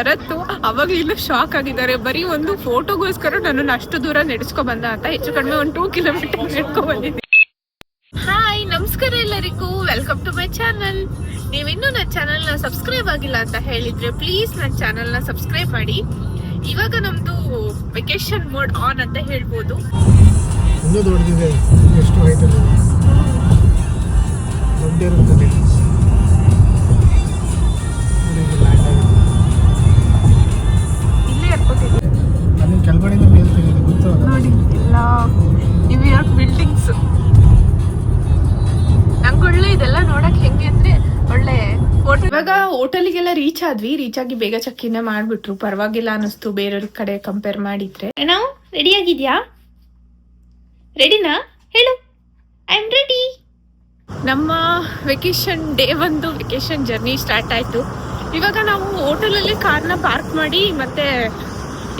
ಶರತ್ತು ಅವಾಗ್ಲಿಂದ shock ಆಗಿದ್ದಾರೆ. ಬರೀ ಒಂದು ಫೋಟೋಗೋಸ್ಕರ ನಾನು ಅಷ್ಟು ದೂರ ನಡೆಸ್ಕೊ ಬಂದ ಅಂತ ಹೆಚ್ಚು ಕಡಿಮೆ ಒಂದು ಟೂ ಕಿಲೋಮೀಟರ್ ನಡ್ಕೊ ಬಂದಿದ್ದೆ ಹಾಯ್ ನಮಸ್ಕಾರ ಎಲ್ಲರಿಗೂ. ವೆಲ್ಕಮ್ ಟು ಮೈ ಚಾನಲ್ ನೀವಿನ್ನೂ ನನ್ನ ಚಾನಲ್ನ ಸಬ್ಸ್ಕ್ರೈಬ್ ಆಗಿಲ್ಲ ಅಂತ ಹೇಳಿದ್ರೆ ಪ್ಲೀಸ್ ನನ್ನ ಚಾನಲ್ನ ಸಬ್ಸ್ಕ್ರೈಬ್ ಮಾಡಿ. ಇವಾಗ ನಮ್ದು ವೆಕೇಶನ್ ಮೋಡ್ ಆನ್ ಅಂತ ಹೇಳ್ಬೋದು. ಆದ್ವಿ ರೀಚ್ ಆಗಿ ಬೇಗ ಚಕ್ಕಿನ ಮಾಡ್ಬಿಟ್ರು. ಪರವಾಗಿಲ್ಲ ಅನಿಸ್ತು ಬೇರೆಯವ್ರ ಕಡೆ ಕಂಪೇರ್ ಮಾಡಿದ್ರೆ. ನಾವು ರೆಡಿ ಆಗಿದ್ಯಾ? ರೆಡಿನಾ ಹೇಳು. ಐ ಆಮ್ ರೆಡಿ ನಮ್ಮ ವೆಕೇಶನ್ ಡೇ ಒಂದು ವೆಕೇಶನ್ ಜರ್ನಿ ಸ್ಟಾರ್ಟ್ ಆಯ್ತು. ಇವಾಗ ನಾವು ಹೋಟೆಲಲ್ಲಿ ಕಾರ್ನ ಪಾರ್ಕ್ ಮಾಡಿ ಮತ್ತೆ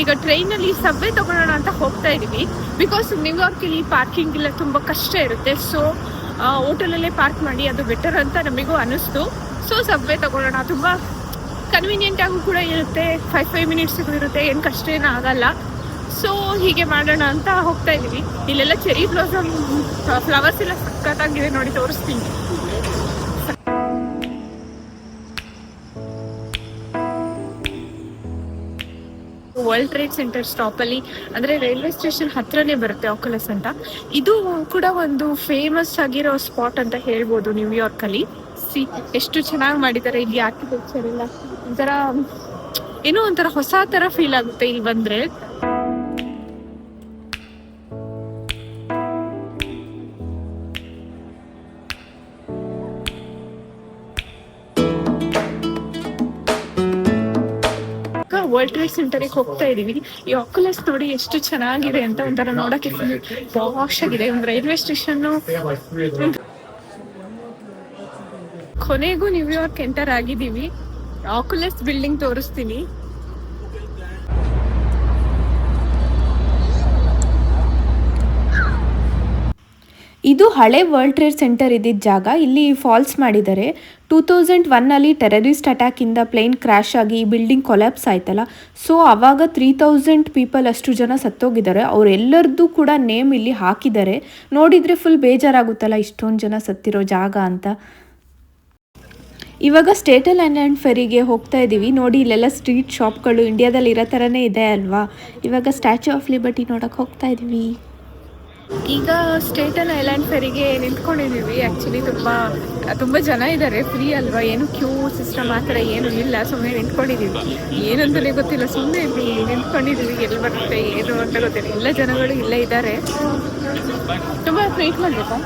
ಈಗ ಟ್ರೈನಲ್ಲಿ ಸಬ್ವೆ ತಗೊಳ್ಳೋಣ ಅಂತ ಹೋಗ್ತಾ ಇದೀವಿ ಬಿಕಾಸ್ ನ್ಯೂಯಾರ್ಕಲ್ಲಿ ಪಾರ್ಕಿಂಗ್ ಇಲ್ಲ ತುಂಬ ಕಷ್ಟ ಇರುತ್ತೆ. ಸೊ ಹೋಟೆಲಲ್ಲೇ ಪಾರ್ಕ್ ಮಾಡಿ ಅದು ಬೆಟರ್ ಅಂತ ನಮಗೂ ಅನಿಸ್ತು ಸೊ ಸಬ್ವೆ ತಗೊಳ್ಳೋಣ ತುಂಬ ಕನ್ವೀನಿಯೆಂಟ್ ಆಗೂ ಕೂಡ ಇರುತ್ತೆ. ಫೈವ್ ಫೈವ್ ಮಿನಿಟ್ಸ್ಗೂ ಇರುತ್ತೆ. ಏನು ಕಷ್ಟ ಏನೂ ಆಗಲ್ಲ. ಸೊ ಹೀಗೆ ಮಾಡೋಣ ಅಂತ ಹೋಗ್ತಾ ಇದೀವಿ. ಇಲ್ಲೆಲ್ಲ ಚೆರಿ ಬ್ಲಾಸಮ್ ಫ್ಲವರ್ಸ್ ಎಲ್ಲ ಸಖತ್ತಾಗಿದೆ ನೋಡಿ, ತೋರಿಸ್ತೀನಿ. ವರ್ಲ್ಡ್ ಟ್ರೇಡ್ ಸೆಂಟರ್ ಸ್ಟಾಪ್ ಅಲ್ಲಿ, ಅಂದ್ರೆ ರೈಲ್ವೆ ಸ್ಟೇಷನ್ ಹತ್ರನೇ ಬರುತ್ತೆ ಆಕುಲಸ್ ಅಂತ. ಇದು ಕೂಡ ಒಂದು ಫೇಮಸ್ ಆಗಿರೋ ಸ್ಪಾಟ್ ಅಂತ ಹೇಳ್ಬೋದು ನ್ಯೂಯಾರ್ಕ್ ಅಲ್ಲಿ. ಸಿ, ಎಷ್ಟು ಚೆನ್ನಾಗಿ ಮಾಡಿದ್ದಾರೆ ಇಲ್ಲಿ ಆರ್ಕಿಟೆಕ್ಚರ್ ಎಲ್ಲ ಒಂಥರ, ಏನೋ ಒಂಥರ ಹೊಸ ತರ ಫೀಲ್ ಆಗುತ್ತೆ ಇಲ್ಲಿ ಬಂದ್ರೆ. ವರ್ಲ್ಡ್ ಟ್ರೇಡ್ ಸೆಂಟರ್ಗೆ ಹೋಗ್ತಾ ಇದೀವಿ ಈ ಆಕ್ಯುಲಸ್ ನೋಡಿ ಎಷ್ಟು ಚೆನ್ನಾಗಿದೆ ಅಂತ ಒಂಥರ ನೋಡಕ್ಕೆ ವಾಶ್ ಆಗಿದೆ. ಒಂದು ರೈಲ್ವೆ ಸ್ಟೇಷನ್ ಕೊನೆಗೂ ನ್ಯೂಯಾರ್ಕ್ ಎಂಟರ್ ಆಗಿದ್ದೀವಿ. ಆಕ್ಯುಲಸ್ ಬಿಲ್ಡಿಂಗ್ ತೋರಿಸ್ತೀನಿ. ಇದು ಹಳೆ ವರ್ಲ್ಡ್ ಟ್ರೇಡ್ ಸೆಂಟರ್ ಇದ್ದಿದ್ದ ಜಾಗ. ಇಲ್ಲಿ ಫಾಲ್ಸ್ ಮಾಡಿದ್ದಾರೆ. ಟೂ ತೌಸಂಡ್ ಒನ್ನಲ್ಲಿ ಟೆರರಿಸ್ಟ್ ಅಟ್ಯಾಕಿಂದ ಪ್ಲೇನ್ ಕ್ರ್ಯಾಶ್ ಆಗಿ ಈ ಬಿಲ್ಡಿಂಗ್ ಕೊಲ್ಯಾಪ್ಸ್ ಆಯ್ತಲ್ಲ. ಸೊ ಆವಾಗ ತ್ರೀ ತೌಸಂಡ್ ಪೀಪಲ್ ಅಷ್ಟು ಜನ ಸತ್ತೋಗಿದ್ದಾರೆ. ಅವರೆಲ್ಲರದ್ದು ಕೂಡ ನೇಮ್ ಇಲ್ಲಿ ಹಾಕಿದ್ದಾರೆ. ನೋಡಿದರೆ ಫುಲ್ ಬೇಜಾರಾಗುತ್ತಲ್ಲ ಇಷ್ಟೊಂದು ಜನ ಸತ್ತಿರೋ ಜಾಗ ಅಂತ. ಇವಾಗ ಸ್ಟೇಟಲ್ ಆ್ಯಂಡ್ ಫೆರಿಗೆ ಹೋಗ್ತಾ ಇದ್ದೀವಿ ನೋಡಿ, ಇಲ್ಲೆಲ್ಲ ಸ್ಟ್ರೀಟ್ ಶಾಪ್ಗಳು ಇಂಡಿಯಾದಲ್ಲಿ ಇರೋ ಥರನೇ ಇದೆ ಅಲ್ವಾ? ಇವಾಗ ಸ್ಟ್ಯಾಚ್ಯೂ ಆಫ್ ಲಿಬರ್ಟಿ ನೋಡೋಕೆ ಹೋಗ್ತಾ ಇದ್ದೀವಿ ಈಗ ಸ್ಟೇಟನ್ ಐಲ್ಯಾಂಡ್ ಫೆರಿಗೆ ನಿಂತ್ಕೊಂಡಿದ್ದೀವಿ. ಆಕ್ಚುಲಿ ತುಂಬಾ ತುಂಬಾ ಜನ ಇದ್ದಾರೆ. ಫ್ರೀ ಅಲ್ವಾ? ಏನು ಕ್ಯೂ ಸಿಸ್ಟಮ್ ಆ ಥರ ಏನು ಇಲ್ಲ. ಸುಮ್ಮನೆ ನಿಂತ್ಕೊಂಡಿದೀವಿ ಏನಂತಲೇ ಗೊತ್ತಿಲ್ಲ. ಸುಮ್ಮನೆ ಇಲ್ಲಿ ನಿಂತ್ಕೊಂಡಿದ್ದೀವಿ. ಎಲ್ಲಿ ಬರುತ್ತೆ, ಏನು ಅಂತ ಗೊತ್ತಿಲ್ಲ. ಎಲ್ಲ ಜನಗಳು ಇಲ್ಲೇ ಇದ್ದಾರೆ. ತುಂಬಾ ವೆಯ್ಟ್ ಮಾಡ್ಬೇಕಾ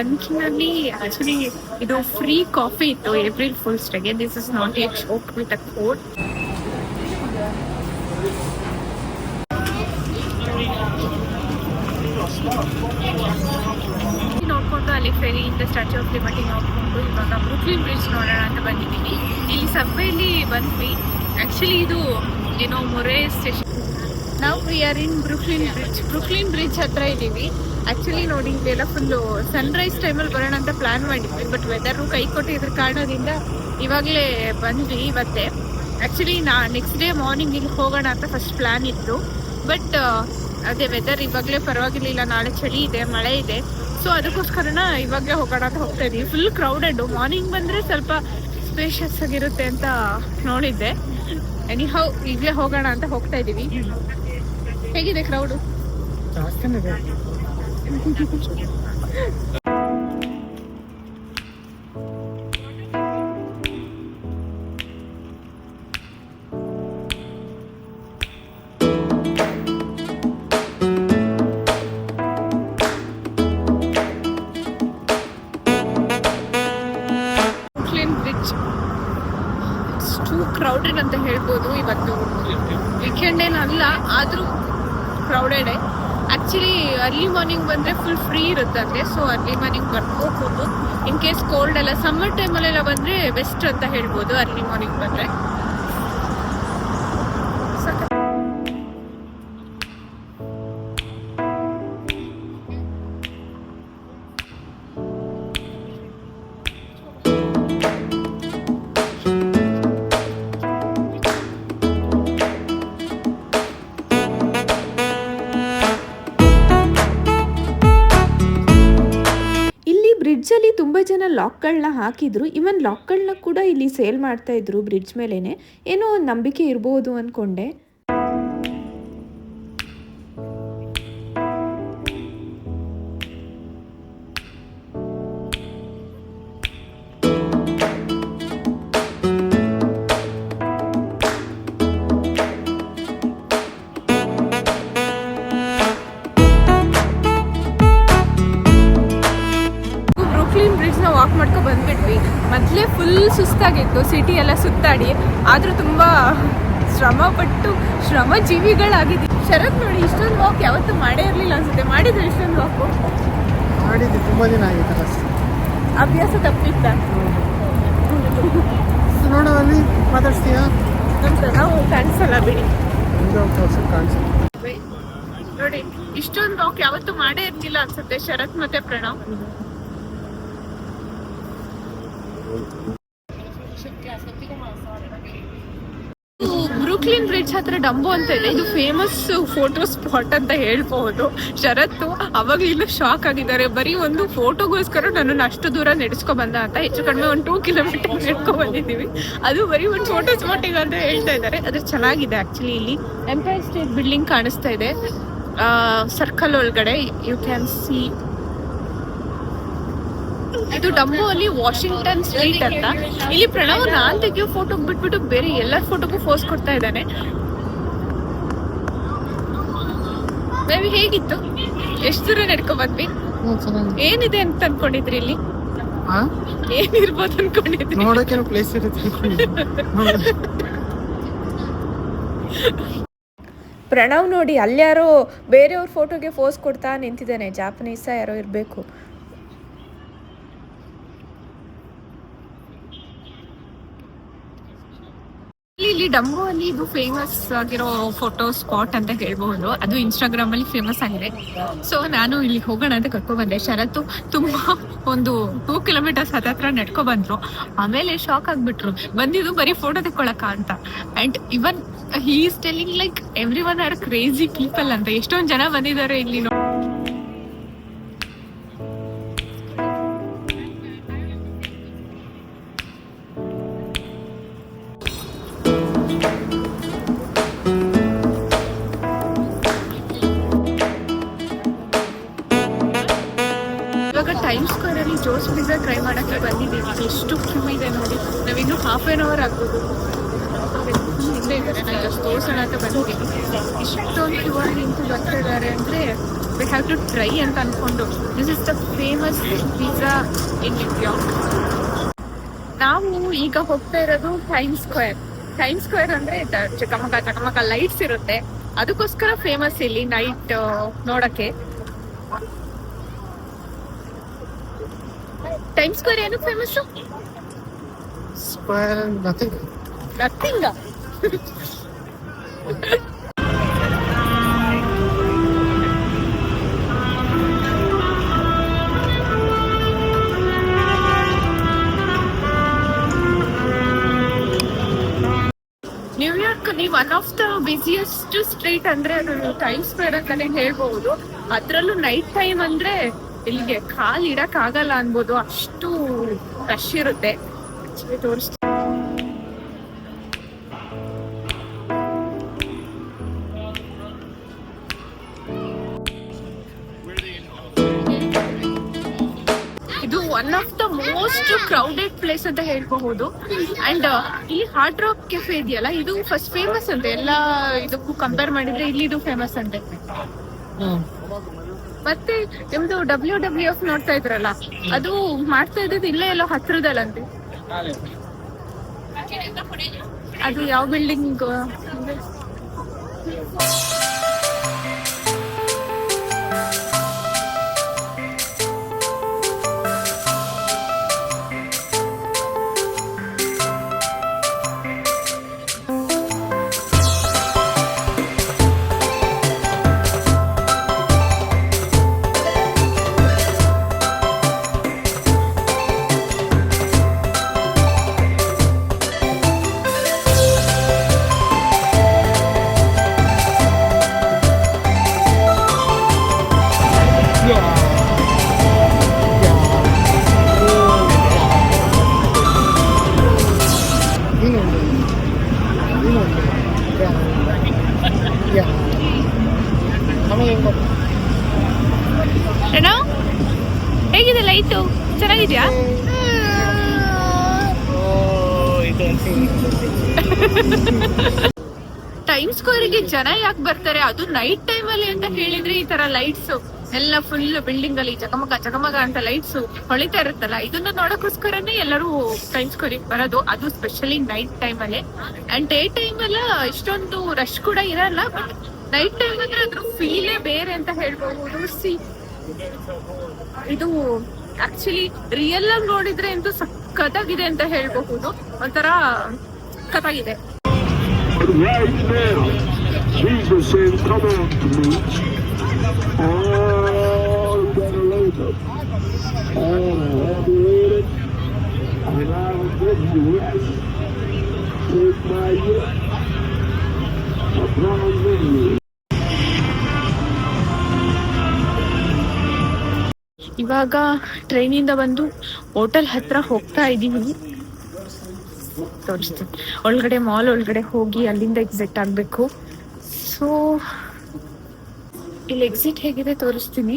ಇವಾಗ ಡಂಕಿನಲ್ಲಿ ಆಕ್ಚುಲಿ ಇದು ಫ್ರೀ ಕಾಫಿ ಇತ್ತು ಏಪ್ರಿಲ್ ಫುಲ್ ಡೇಗೆ. This is not a joke with a coat ನೋಡ್ಕೊಂಡು ಅಲ್ಲಿ ಫೆರಿಯಿಂದ ಸ್ಟ್ಯಾಚ್ಯೂ ಆಫ್ ಲಿಬರ್ಟಿ ನೋಡ್ಕೊಂಡು ಇವಾಗ ಬ್ರೂಕ್ಲಿನ್ ಬ್ರಿಡ್ಜ್ ನೋಡೋಣ ಅಂತ ಬಂದಿದ್ದೀನಿ ಇಲ್ಲಿ ಸಬ್ವೇಲಿ ಬಂದ್ವಿ. ಆಕ್ಚುಲಿ ಇದು ಏನೋ ಮೊರೆ ಸ್ಟೇಷನ್ ನಾವು are in Brooklyn Bridge Brooklyn Bridge ಹತ್ರ ಇದ್ದೀವಿ ಆಕ್ಚುಲಿ ನೋಡಿ ಇದೆಲ್ಲ ಫುಲ್ಲು ಸನ್ರೈಸ್ ಟೈಮಲ್ಲಿ ಬರೋಣ ಅಂತ ಪ್ಲಾನ್ ಮಾಡಿದ್ವಿ ಬಟ್ ವೆದರು ಕೈ ಕೊಟ್ಟಿದ್ರ ಕಾರಣದಿಂದ ಇವಾಗಲೇ ಬಂದ್ವಿ ಇವತ್ತೇ. ಆ್ಯಕ್ಚುಲಿ ನಾ ನೆಕ್ಸ್ಟ್ ಡೇ ಮಾರ್ನಿಂಗ್ ಇಲ್ಲಿ ಹೋಗೋಣ ಅಂತ ಫಸ್ಟ್ ಪ್ಲಾನ್ ಇತ್ತು ಬಟ್ ಅದೇ ವೆದರ್ ಇವಾಗಲೇ ಪರವಾಗಿಲ್ಲ ನಾಳೆ ಚಳಿ ಇದೆ, ಮಳೆ ಇದೆ. ಸೊ ಅದಕ್ಕೋಸ್ಕರನ ಇವಾಗಲೇ ಹೋಗೋಣ ಅಂತ ಹೋಗ್ತಾ ಇದ್ದೀವಿ ಫುಲ್ ಕ್ರೌಡೆಡ್ ಮಾರ್ನಿಂಗ್ ಬಂದರೆ ಸ್ವಲ್ಪ ಸ್ಪೇಷಿಯಸ್ ಆಗಿರುತ್ತೆ ಅಂತ ನೋಡಿದ್ದೆ. ಎನಿ ಹೌ ಈಗಲೇ ಹೋಗೋಣ ಅಂತ ಹೋಗ್ತಾ ಇದೀವಿ. ಹೇಗಿದೆ ಕ್ರೌಡು ಕ್ರೌಡೆಡ್ ಅಂತ ಹೇಳ್ಬೋದು ಇವತ್ತು ವೀಕೆಂಡ್ ಏನಲ್ಲ ಆದ್ರೂ ಕ್ರೌಡೆಡ್ ಆ್ಯಕ್ಚುಲಿ ಅರ್ಲಿ ಮಾರ್ನಿಂಗ್ ಬಂದ್ರೆ ಫುಲ್ ಫ್ರೀ ಇರುತ್ತೆ ಅಲ್ಲಿ. ಸೊ ಅರ್ಲಿ ಮಾರ್ನಿಂಗ್ ಬರ್ಕೋಬಹುದು ಇನ್ ಕೇಸ್ ಕೋಲ್ಡ್ ಎಲ್ಲ ಸಮ್ಮರ್ ಟೈಮಲ್ಲೆಲ್ಲ ಬಂದ್ರೆ ಬೆಸ್ಟ್ ಅಂತ ಹೇಳ್ಬೋದು ಅರ್ಲಿ ಮಾರ್ನಿಂಗ್ ಬಂದ್ರೆ. ಜನ ಲಾಕ್ಗಳನ್ನ ಹಾಕಿದ್ರು. ಇವನ್ ಲಾಕ್ಗಳನ್ನ ಕೂಡ ಇಲ್ಲಿ ಸೇಲ್ ಮಾಡ್ತಾ ಇದ್ರು ಬ್ರಿಡ್ಜ್ ಮೇಲೇ ಏನೋ ಒಂದು ನಂಬಿಕೆ ಇರ್ಬೋದು ಅನ್ಕೊಂಡೆ. ಸುಸ್ತಾಗಿತ್ತು ಸಿಟಿ ಎಲ್ಲ ಸುತ್ತಾಡಿ ಆದರೂ ತುಂಬಾ ಶ್ರಮಪಟ್ಟು ಶ್ರಮ ಜೀವಿಗಳಾಗಿದ್ವಿ ಶರತ್ ನೋಡಿ ಇಷ್ಟೊಂದು ವಾಕ್ ಯಾವತ್ತೂ ಮಾಡೇ ಇರ್ಲಿಲ್ಲ ಅನ್ಸುತ್ತೆ. ಮಾಡಿದ್ರೆ ಇಷ್ಟೊಂದು ವಾಕು ಮಾಡಿದ್ದೆ ತುಂಬ ದಿನ ಆಗಿತ್ತಲ್ಲ ಅಭ್ಯಾಸ ತಪ್ಪಿತ್ತ? ನೋಡೋದಲ್ಲಿ ಮಾತಾಡ್ತೀಯಾ ನಾವು ಕಾಣಿಸಲ್ಲ ಬಿಡಿ. ನೋಡಿ ಇಷ್ಟೊಂದು ವಾಕ್ ಯಾವತ್ತೂ ಮಾಡೇ ಇರ್ಲಿಲ್ಲ ಅನ್ಸುತ್ತೆ. ಶರತ್ ಮತ್ತೆ ಪ್ರಣವ್? ಬ್ರೂಕ್ಲಿನ್ ಬ್ರಿಡ್ಜ್ ಹತ್ರ ಡಂಬೋ ಅಂತ ಇದೆ. ಇದು ಫೇಮಸ್ ಫೋಟೋ ಸ್ಪಾಟ್ ಅಂತ ಹೇಳ್ಬಹುದು. ಶರತ್ತು ಅವಾಗಲಿಂದ ಶಾಕ್ ಆಗಿದ್ದಾರೆ. ಬರೀ ಒಂದು ಫೋಟೋಗೋಸ್ಕರ ನನ್ನನ್ನು ಅಷ್ಟು ದೂರ ನಡೆಸ್ಕೊ ಬಂದ ಅಂತ. ಹೆಚ್ಚು ಕಡಿಮೆ ಒಂದು ಟೂ ಕಿಲೋಮೀಟರ್ ನಡ್ಕೊ ಬಂದಿದ್ದೀವಿ. ಅದು ಬರೀ ಒಂದು ಫೋಟೋ ಸ್ಪಾಟಿಗೆ ಅಂತ ಹೇಳ್ತಾ ಇದ್ದಾರೆ. ಅದು ಚೆನ್ನಾಗಿದೆ ಆ್ಯಕ್ಚುಲಿ ಇಲ್ಲಿ. ಎಂಪೈರ್ ಸ್ಟೇಟ್ ಬಿಲ್ಡಿಂಗ್ ಕಾಣಿಸ್ತಾ ಇದೆ. ಸರ್ಕಲ್ ಒಳಗಡೆ. ಯು ಕ್ಯಾನ್ ಸಿ ಇದು ಡಂಬೋ ಅಲ್ಲಿ ವಾಷಿಂಗ್ಟನ್ ಸ್ಟ್ರೀಟ್ ಅಂತ. ಇಲ್ಲಿ ಪ್ರಣವ್ ನಾನ್ ತೆಗಿಯೋ ಫೋಟೋ ಬಿಟ್ಬಿಟ್ಟು ಬೇರೆ ಎಲ್ಲರ ಫೋಟೋಗೂ ಫೋಸ್ ಕೊಡ್ತಾ ಇದ್ದಾನೆ. ಬೇಬಿ ಹೇಗಿತ್ತು? ಎಷ್ಟು ದೂರ ನಡ್ಕೊ ಬಂದ್ವಿ? ಏನಿದೆ ಅಂತ ಅನ್ಕೊಂಡಿದ್ರಿ ಇಲ್ಲಿ? ಏನಿರ್ಬೋದು ಅನ್ಕೊಂಡಿದ್ರಿ? ಪ್ಲೇಸ್. ಪ್ರಣವ್ ನೋಡಿ ಅಲ್ಯಾರೋ ಬೇರೆಯವ್ರ ಫೋಟೋಗೆ ಫೋಸ್ ಕೊಡ್ತಾ ನಿಂತಿದ್ದಾನೆ. ಜಾಪನೀಸ ಯಾರೋ ಇರಬೇಕು. ಇಲ್ಲಿ ಡಂಬೋ ಅಲ್ಲಿ ಇದು ಫೇಮಸ್ ಆಗಿರೋ ಫೋಟೋ ಸ್ಪಾಟ್ ಅಂತ ಹೇಳ್ಬಹುದು. ಅದು ಇನ್ಸ್ಟಾಗ್ರಾಮ್ ಅಲ್ಲಿ ಫೇಮಸ್ ಆಗಿದೆ. ಸೊ ನಾನು ಇಲ್ಲಿ ಹೋಗೋಣ ಅಂತ ಕರ್ಕೊ ಬಂದೆ. ಶರತ್ತು ತುಂಬಾ ಒಂದು ಟೂ ಕಿಲೋಮೀಟರ್ಸ್ ಹತ್ರ ನಡ್ಕೊ ಬಂದ್ರು. ಆಮೇಲೆ ಶಾಕ್ ಆಗ್ಬಿಟ್ರು. ಬಂದಿದ್ದು ಬರೀ ಫೋಟೋ ತಕ್ಕೊಳಕ ಅಂತ. And even he is telling like everyone are crazy people ಅಂತ. ಎಷ್ಟೊಂದ್ ಜನ ಬಂದಿದ್ದಾರೆ ಇಲ್ಲಿ ಇವಾಗ ಟೈಮ್ ಸ್ಕ್ವೇರ್ ಅಲ್ಲಿ ಜೋಸ್ ಪಿಜ್ಜಾ ಟ್ರೈ ಮಾಡಕ್ಕೆ ಬಂದಿದ್ದೀವಿ. ಎಷ್ಟು ಕ್ಯೂ ಇದೆ ನೋಡಿ. ನಾವಿನ್ನು ಹಾಫ್ ಆನ್ ಅವರ್ ಆಗ್ಬೋದು. ಹಿಂದೆ ಇದ್ದಾರೆ. ನಾನು ಜಸ್ಟ್ ತೋರ್ಸೋಣ ಅಂತ ಬಂದಿದ್ದೀನಿ ಇಷ್ಟೊಂದು ಕ್ಯೂ ಆಗಿ ನಿಂತು ಬರ್ತಿದ್ದಾರೆ ಅಂದರೆ ವಿ ಹ್ಯಾವ್ ಟು ಟ್ರೈ ಅಂತ ಅನ್ಕೊಂಡು. This is the famous pizza in India ನಾವು ಈಗ ಹೋಗ್ತಾ ಇರೋದು ಟೈಮ್ ಸ್ಕ್ವೇರ್ ಟೈಮ್ ಸ್ಕ್ವೇರ್ ಅಂದ್ರೆ ಚಕಮಕ ಚಕಮಕ ಲೈಟ್ಸ್ ಇರುತ್ತೆ. ಅದಕ್ಕೋಸ್ಕರ ಫೇಮಸ್ ಇಲ್ಲಿ ನೈಟ್ ನೋಡಕ್ಕೆ. ಟೈಮ್ ಸ್ಕ್ವೇರ್ ಏನು famous square nothing nothing New York ನೀವು one of the busiest street ಅಂದ್ರೆ ಅದು ಟೈಮ್ ಸ್ಕ್ವೇರ್ ಅಂತಾನೆ ಹೇಳ್ಬಹುದು ಅದ್ರಲ್ಲೂ ನೈಟ್ ಟೈಮ್ ಅಂದ್ರೆ ಇಲ್ಲಿಗೆ ಕಾಲ್ ಇಡಕ್ ಆಗಲ್ಲ ಅನ್ಬೋದು. ಅಷ್ಟು ರಶ್ ಇರುತ್ತೆ. ತೋರಿಸ್ತೀನಿ. ಇದು one of the most crowded place ಅಂತ ಹೇಳ್ಬಹುದು. ಅಂಡ್ ಇಲ್ಲಿ ಹಾರ್ಡ್ ರಾಕ್ ಕೆಫೆ ಇದೆಯಲ್ಲ, ಇದು ಫಸ್ಟ್ ಫೇಮಸ್ ಅಂತೆ. ಎಲ್ಲ ಇದಕ್ಕೂ ಕಂಪೇರ್ ಮಾಡಿದ್ರೆ ಇಲ್ಲಿ ಇದು ಫೇಮಸ್ ಅಂತೆ. ಮತ್ತೆ ನಿಮ್ದು ಡಬ್ಲ್ಯೂ ಡಬ್ಲ್ಯೂ ಎಫ್ ನೋಡ್ತಾ ಇದ್ರಲ್ಲ, ಅದು ಮಾಡ್ತಾ ಇದ್ದದ್ದು ಇಲ್ಲೇ ಎಲ್ಲೋ ಹತ್ರದಲ್ಲಂತೆ. ಅದು ಯಾವ ಬಿಲ್ಡಿಂಗ್ ಏನೋ ಹೇಗಿದೆ ಲೈಟು ಚೆನ್ನಾಗಿದ್ಯಾ? ಟೈಮ್ ಸ್ಕ್ವೇರ್ಗೆ ಜನ ಯಾಕೆ ಬರ್ತಾರೆ? ಅದು ನೈಟ್ ಟೈಮ್ ಅಲ್ಲಿ ಅಂತ ಹೇಳಿದ್ರೆ ಈ ತರ ಲೈಟ್ಸ್ ಎಲ್ಲ ಫುಲ್ ಬಿಲ್ಡಿಂಗ್ ಅಲ್ಲಿ ಚಕಮಕ ಚಕಮಕ ಅಂತ ಲೈಟ್ಸ್ ಹೊಳಿತಾ ಇರುತ್ತಲ್ಲ, ಇದನ್ನ ನೋಡಕ್ಕೋಸ್ಕರನೇ ಎಲ್ಲರೂ ಟೈಮ್ ಸ್ಕ್ವೇರ್ ಬರೋದು. ಅದು ಸ್ಪೆಷಲಿ ನೈಟ್ ಟೈಮ್ ಅಲ್ಲಿ. ಅಂಡ್ ಡೇ ಟೈಮ್ ಎಲ್ಲ ಇಷ್ಟೊಂದು ರಶ್ ಕೂಡ ಇರಲ್ಲ ಬಟ್ ನೈಟ್ ಟೈಮ್ ಅಂದ್ರೆ ಅದ್ರ ಫೀಲೇ ಬೇರೆ ಅಂತ ಹೇಳ್ಬಹುದು. ಸಿ ಇದು ಆಕ್ಚುಲಿ ರಿಯಲ್ ಆಗಿ ನೋಡಿದ್ರೆ ಇದು ಸಖತ್ತಾಗಿದೆ ಅಂತ ಹೇಳ್ಬಹುದು. ಒಂಥರ ಸಖತ್ತಾಗಿದೆ. ಇವಾಗ ಟ್ರೈನಿಂದ ಬಂದು ಹೋಟೆಲ್ ಹತ್ರ ಹೋಗ್ತಾ ಇದ್ದೀವಿ ತೋರಿಸ್ತೀನಿ. ಒಳಗಡೆ ಮಾಲ್ ಒಳಗಡೆ ಹೋಗಿ ಅಲ್ಲಿಂದ ಎಕ್ಸಿಟ್ ಆಗಬೇಕು. ಸೊ ಇಲ್ಲಿ ಎಕ್ಸಿಟ್ ಹೇಗಿದೆ ತೋರಿಸ್ತೀನಿ.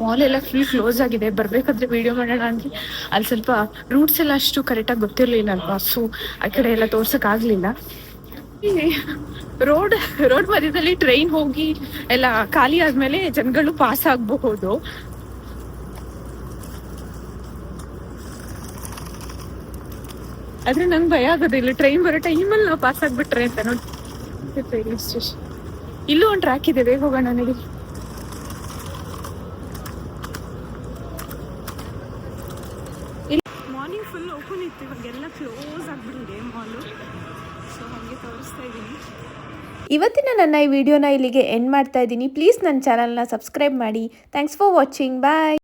ಮಾಲ್ ಎಲ್ಲ ಫುಲ್ ಕ್ಲೋಸ್ ಆಗಿದೆ. ಬರ್ಬೇಕಾದ್ರೆ ವಿಡಿಯೋ ಮಾಡೋಣ ಅಂದ್ರೆ ಅಲ್ಲಿ ಸ್ವಲ್ಪ ರೂಟ್ಸ್ ಎಲ್ಲ ಅಷ್ಟು ಕರೆಕ್ಟಾಗಿ ಗೊತ್ತಿರಲಿಲ್ಲ ಅಲ್ವಾ ಸೊ ಆ ಕಡೆ ಎಲ್ಲ ತೋರ್ಸಕ್ ಆಗ್ಲಿಲ್ಲ. ರೋಡ್ ರೋಡ್ ಮಧ್ಯದಲ್ಲಿ ಟ್ರೈನ್ ಹೋಗಿ ಎಲ್ಲ ಖಾಲಿ ಆದ್ಮೇಲೆ ಜನಗಳು ಪಾಸ್ ಆಗಬಹುದು. ಆದ್ರೆ ನಂಗೆ ಭಯ ಆಗೋದಿಲ್ಲ ಟ್ರೈನ್ ಬರೋ ಟೈಮಲ್ಲಿ ನಾವು ಪಾಸ್ ಆಗ್ಬಿಟ್ರೆ ಅಂತ ನೋಡಿ. ಇಲ್ಲೂ ಒಂದು ಟ್ರ್ಯಾಕ್ ಇದೆ, ಬೇಗ ಹೋಗೋಣ ನಡಿ. ಮಾರ್ನಿಂಗ್ ಫುಲ್ ಓಪನ್ ಇತ್ತು, ಇವಾಗೆಲ್ಲ ಕ್ಲೋಸ್ ಆಗ್ಬಿಟ್ಟಿದೆ. ಇವತ್ತಿನ ನನ್ನ ಈ ವಿಡಿಯೋನ ಇಲ್ಲಿಗೆ ಎಂಡ್ ಮಾಡ್ತಾ ಇದ್ದೀನಿ. ಪ್ಲೀಸ್ ನನ್ನ ಚಾನಲ್ನ ಸಬ್ಸ್ಕ್ರೈಬ್ ಮಾಡಿ. Thanks for watching bye